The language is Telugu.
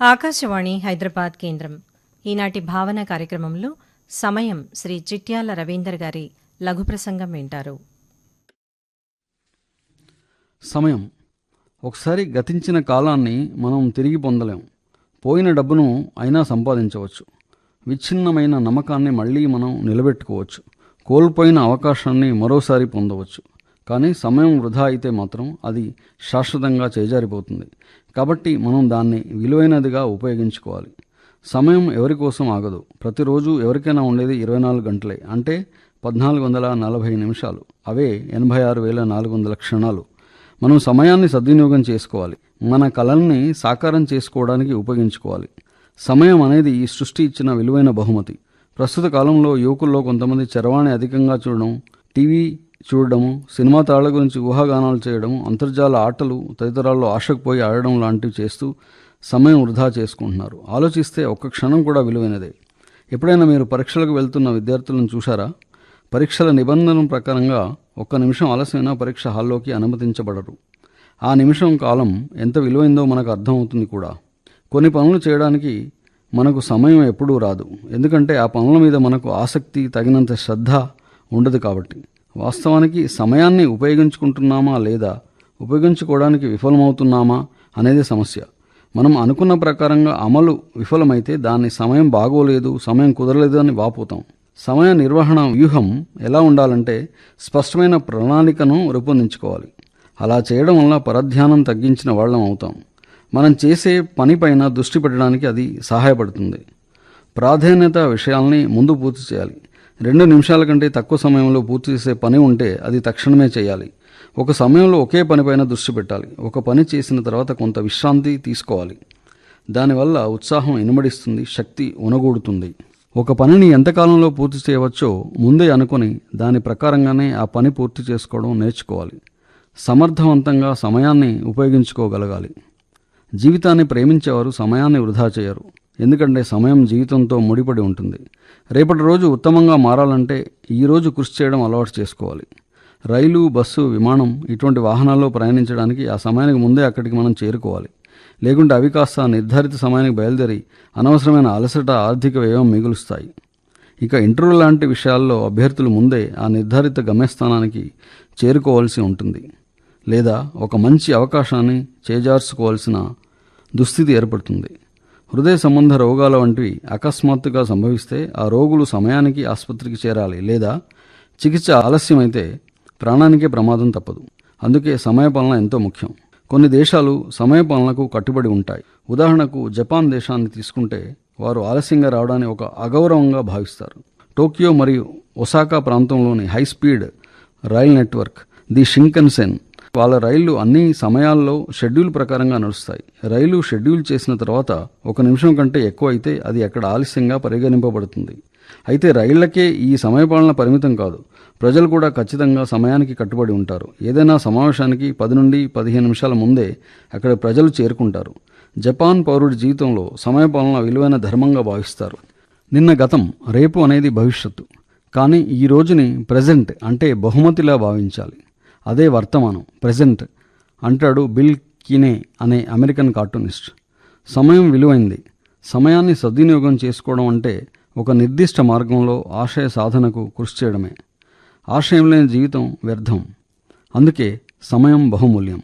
ఆకాశవాణి హైదరాబాద్ కేంద్రం. ఈనాటి భావన కార్యక్రమంలో సమయం శ్రీ చిట్యాల రవీందర్ గారి లఘు ప్రసంగం వింటారు. సమయం. ఒకసారి గతించిన కాలాన్ని మనం తిరిగి పొందలేం. పోయిన డబ్బును అయినా సంపాదించవచ్చు. విచ్ఛిన్నమైన నమ్మకాన్ని మళ్ళీ మనం నిలబెట్టుకోవచ్చు. కోల్పోయిన అవకాశాన్ని మరోసారి పొందవచ్చు. కానీ సమయం వృధా అయితే మాత్రం అది శాశ్వతంగా చేజారిపోతుంది. కాబట్టి మనం దాన్ని విలువైనదిగా ఉపయోగించుకోవాలి. సమయం ఎవరి కోసం ఆగదు. ప్రతిరోజు ఎవరికైనా ఉండేది ఇరవై నాలుగు గంటలే. అంటే పద్నాలుగు వందల నలభై నిమిషాలు. అవే ఎనభై ఆరు వేల నాలుగు వందల క్షణాలు. మనం సమయాన్ని సద్వినియోగం చేసుకోవాలి. మన కళల్ని సాకారం చేసుకోవడానికి ఉపయోగించుకోవాలి. సమయం అనేది ఈ సృష్టి ఇచ్చిన విలువైన బహుమతి. ప్రస్తుత కాలంలో యువకుల్లో కొంతమంది చరవాణి అధికంగా చూడడం టీవీ చూడడము సినిమా తాళ్ళ గురించి ఊహాగానాలు చేయడము అంతర్జాల ఆటలు తదితరాల్లో ఆశకు పోయి ఆడడం లాంటివి చేస్తూ సమయం వృధా చేసుకుంటున్నారు. ఆలోచిస్తే ఒక్క క్షణం కూడా విలువైనదే. ఎప్పుడైనా మీరు పరీక్షలకు వెళ్తున్న విద్యార్థులను చూశారా? పరీక్షల నిబంధన ప్రకారంగా ఒక్క నిమిషం ఆలస్యమైనా పరీక్ష హాల్లోకి అనుమతించబడరు. ఆ నిమిషం కాలం ఎంత విలువైందో మనకు అర్థమవుతుంది కూడా. కొన్ని పనులు చేయడానికి మనకు సమయం ఎప్పుడూ రాదు. ఎందుకంటే ఆ పనుల మీద మనకు ఆసక్తి తగినంత శ్రద్ధ ఉండదు కాబట్టి. వాస్తవానికి సమయాన్ని ఉపయోగించుకుంటున్నామా లేదా ఉపయోగించుకోవడానికి విఫలమవుతున్నామా అనేది సమస్య. మనం అనుకున్న ప్రకారంగా అమలు విఫలమైతే దాన్ని సమయం బాగోలేదు సమయం కుదరలేదు అని వాపోతాం. సమయ నిర్వహణ వ్యూహం ఎలా ఉండాలంటే స్పష్టమైన ప్రణాళికను రూపొందించుకోవాలి. అలా చేయడం వల్ల పరధ్యానం తగ్గించిన వాళ్ళం అవుతాం. మనం చేసే పనిపైన దృష్టి పెట్టడానికి అది సహాయపడుతుంది. ప్రాధాన్యత విషయాల్ని ముందు పూర్తి చేయాలి. రెండు నిమిషాల కంటే తక్కువ సమయంలో పూర్తి చేసే పని ఉంటే అది తక్షణమే చేయాలి. ఒక సమయంలో ఒకే పనిపైన దృష్టి పెట్టాలి. ఒక పని చేసిన తర్వాత కొంత విశ్రాంతి తీసుకోవాలి. దానివల్ల ఉత్సాహం ఇనుమడిస్తుంది శక్తి ఉనగూడుతుంది. ఒక పనిని ఎంతకాలంలో పూర్తి చేయవచ్చో ముందే అనుకుని దాని ప్రకారంగానే ఆ పని పూర్తి చేసుకోవడం నేర్చుకోవాలి. సమర్థవంతంగా సమయాన్ని ఉపయోగించుకోగలగాలి. జీవితాన్ని ప్రేమించేవారు సమయాన్ని వృధా చేయరు. ఎందుకంటే సమయం జీవితంతో ముడిపడి ఉంటుంది. రేపటి రోజు ఉత్తమంగా మారాలంటే ఈరోజు కృషి చేయడం అలవాటు చేసుకోవాలి. రైలు బస్సు విమానం ఇటువంటి వాహనాల్లో ప్రయాణించడానికి ఆ సమయానికి ముందే అక్కడికి మనం చేరుకోవాలి. లేకుంటే అవి కాస్త నిర్ధారిత సమయానికి బయలుదేరి అనవసరమైన అలసట ఆర్థిక వ్యయం మిగులుస్తాయి. ఇక ఇంటర్వ్యూ లాంటి విషయాల్లో అభ్యర్థులు ముందే ఆ నిర్ధారిత గమ్యస్థానానికి చేరుకోవాల్సి ఉంటుంది. లేదా ఒక మంచి అవకాశాన్ని చేజార్చుకోవాల్సిన దుస్థితి ఏర్పడుతుంది. హృదయ సంబంధ రోగాల వంటివి అకస్మాత్తుగా సంభవిస్తే ఆ రోగులు సమయానికి ఆసుపత్రికి చేరాలి లేదా చికిత్స ఆలస్యమైతే ప్రాణానికే ప్రమాదం తప్పదు. అందుకే సమయపాలన ఎంతో ముఖ్యం. కొన్ని దేశాలు సమయపాలనకు కట్టుబడి ఉంటాయి. ఉదాహరణకు జపాన్ దేశాన్ని తీసుకుంటే వారు ఆలస్యంగా రావడాన్ని ఒక అగౌరవంగా భావిస్తారు. టోక్యో మరియు ఒసాకా ప్రాంతంలోని high speed rail network the Shinkansen వాళ్ళ రైళ్ళు అన్ని సమయాల్లో షెడ్యూల్ ప్రకారంగా నడుస్తాయి. రైలు షెడ్యూల్ చేసిన తర్వాత ఒక నిమిషం కంటే ఎక్కువ అయితే అది అక్కడ ఆలస్యంగా పరిగణింపబడుతుంది. అయితే రైళ్ళకే ఈ సమయపాలన పరిమితం కాదు. ప్రజలు కూడా ఖచ్చితంగా సమయానికి కట్టుబడి ఉంటారు. ఏదైనా సమావేశానికి పది నుండి పదిహేను నిమిషాల ముందే అక్కడ ప్రజలు చేరుకుంటారు. జపాన్ పౌరుడి జీవితంలో సమయపాలన విలువైన ధర్మంగా భావిస్తారు. నిన్న గతం రేపు అనేది భవిష్యత్తు. కానీ ఈ రోజుని ప్రజెంట్ అంటే బహుమతిలా భావించాలి. అదే వర్తమానం ప్రజెంట్ అంటాడు బిల్ కినే అనే అమెరికన్ కార్టూనిస్ట్. సమయం విలువైంది. సమయాన్ని సద్వినియోగం చేసుకోవడం అంటే ఒక నిర్దిష్ట మార్గంలో ఆశయ సాధనకు కృషి చేయడమే. ఆశయం లేని జీవితం వ్యర్థం. అందుకే సమయం బహుమూల్యం.